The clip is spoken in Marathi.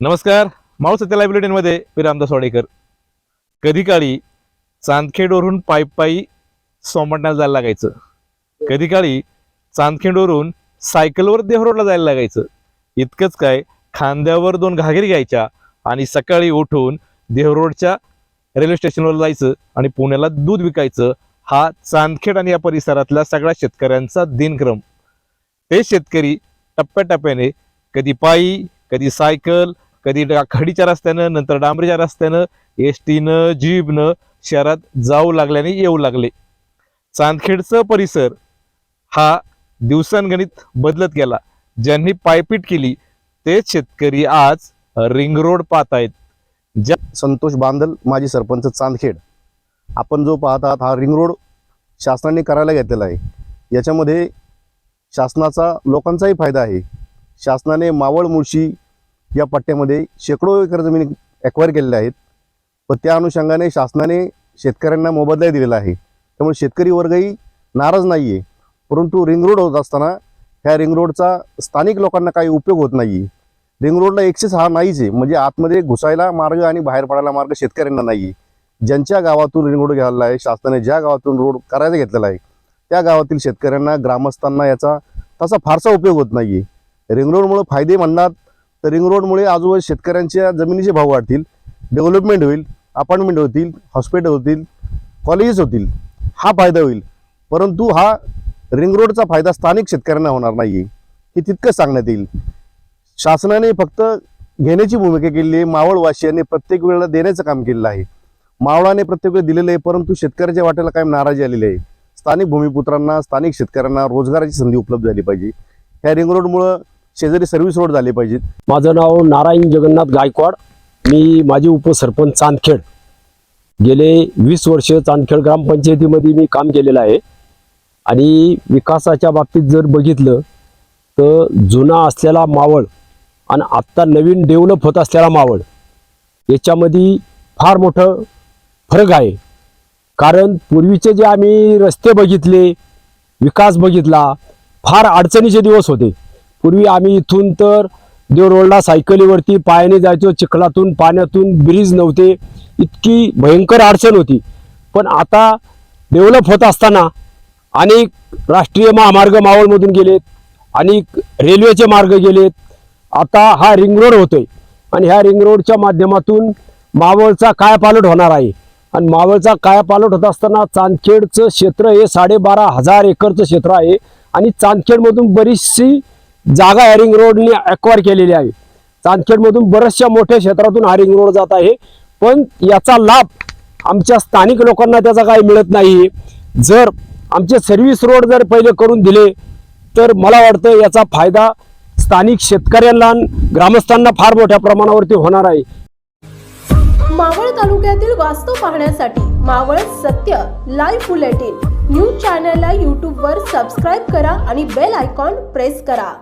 नमस्कार माऊ सत्य लायब्ररीमध्ये मी रामदास वाडेकर. कधी काळी चांदखेडवरून पायी पायी सोमटण्याला जायला लागायचं. कधी काळी चांदखेडवरून सायकलवर देहरोडला जायला लागायचं. इतकंच काय खांद्यावर दोन घागरी घ्यायच्या आणि सकाळी उठून देहरोडच्या रेल्वे स्टेशनवर जायचं आणि पुण्याला दूध विकायचं. हा चांदखेड आणि या परिसरातल्या सगळ्या शेतकऱ्यांचा दिनक्रम. ते शेतकरी टप्प्याटप्प्याने कधी पायी कधी सायकल कधी खडीच्या रस्त्यानं नंतर डांबरीच्या रस्त्यानं एस टीनं जीबनं शहरात जाऊ लागल्याने येऊ लागले. चांदखेडचं परिसर हा दिवसांगणित बदलत गेला. ज्यांनी पायपीट केली तेच शेतकरी आज रिंग रोड पाहत आहेत ज्या संतोष बांदल माजी सरपंच चांदखेड. आपण जो पाहत आहात हा रिंग रोड शासनाने करायला घेतलेला आहे. याच्यामध्ये शासनाचा लोकांचाही फायदा आहे. शासनाने मावळ मुळशी या पट्ट्यामध्ये शेकडो एकर जमिनी ॲक्वायर केलेल्या आहेत. व त्या अनुषंगाने शासनाने शेतकऱ्यांना मोबदला दिलेला आहे. त्यामुळे शेतकरी वर्गही नाराज नाही आहे परंतु रिंग रोड होत असताना ह्या रिंग रोडचा स्थानिक लोकांना काही उपयोग होत नाही आहे रिंग रोडला एक्सेस हा नाहीच आहे. म्हणजे आतमध्ये घुसायला मार्ग आणि बाहेर पडायला मार्ग शेतकऱ्यांना नाही आहे ज्यांच्या गावातून रिंग रोड घ्यायला आहे शासनाने ज्या गावातून रोड करायचा घेतलेला आहे त्या गावातील शेतकऱ्यांना ग्रामस्थांना याचा तसा फारसा उपयोग होत नाही आहे रिंग रोडमुळे फायदे म्हणणार तर रिंग रोडमुळे आजूबाजू शेतकऱ्यांच्या जमिनीचे भाव वाढतील डेव्हलपमेंट होईल अपार्टमेंट होतील हॉस्पिटल होतील कॉलेजेस होतील हा फायदा होईल. परंतु हा रिंग रोडचा फायदा स्थानिक शेतकऱ्यांना होणार नाही आहे हे तितकंच सांगण्यात येईल. शासनाने फक्त घेण्याची भूमिका केली आहे मावळवासियांनी प्रत्येक वेळेला देण्याचं काम केलेलं आहे. मावळाने प्रत्येक वेळेला दिलेलं आहे परंतु शेतकऱ्याच्या वाट्याला कायम नाराजी आलेली आहे. स्थानिक भूमिपुत्रांना स्थानिक शेतकऱ्यांना रोजगाराची संधी उपलब्ध झाली पाहिजे. ह्या रिंग रोडमुळं शेजारी सर्व्हिस रोड झाले पाहिजेत माझं नाव नारायण जगन्नाथ गायकवाड. मी माझी उपसरपंच चांदखेड. गेले वीस वर्ष चांदखेड ग्रामपंचायतीमध्ये मी काम केलेलं आहे. आणि विकासाच्या बाबतीत जर बघितलं तर जुना असलेला मावळ आणि आत्ता नवीन डेव्हलप होत असलेला मावळ याच्यामध्ये फार मोठं फरक आहे. कारण पूर्वीचे जे आम्ही रस्ते बघितले विकास बघितला फार अडचणीचे दिवस होते. पूर्वी आम्ही इथून तर देवरोडला सायकलीवरती पायाने जायचो चिखलातून पाण्यातून ब्रिज नव्हते. इतकी भयंकर अडचण होती. पण आता डेव्हलप होत असताना अनेक राष्ट्रीय महामार्ग मावळमधून गेलेत अनेक रेल्वेचे मार्ग गेलेत. आता हा रिंग रोड होतोय आणि ह्या रिंग रोडच्या माध्यमातून मावळचा कायापालट होणार आहे. आणि मावळचा कायापालट होत असताना चांदखेडचं क्षेत्र हे साडेबारा हजार एकरचं क्षेत्र आहे आणि चांदखेडमधून बरीचशी जागा हॅरिंग रोडने अक्वायर केलेली आहे. चांदखेडमधून बऱ्याचशा मोठ्या क्षेत्रातून हॅरिंग रोड जात आहे. पण याचा लाभ आमच्या स्थानिक लोकांना त्याचा काही मिळत नाही जर आमचे सर्व्हिस रोड जर पहिले करून दिले तर मला वाटतं याचा फायदा स्थानिक शेतकऱ्यांना ग्रामस्थांना फार मोठ्या प्रमाणावरती होणार आहे. मावळ तालुक्यातील वास्तव पाहण्यासाठी मावळ सत्य लाईव्ह बुलेटिन न्यूज चॅनलला यूट्यूबवर सबस्क्राईब करा आणि बेल आयकॉन प्रेस करा.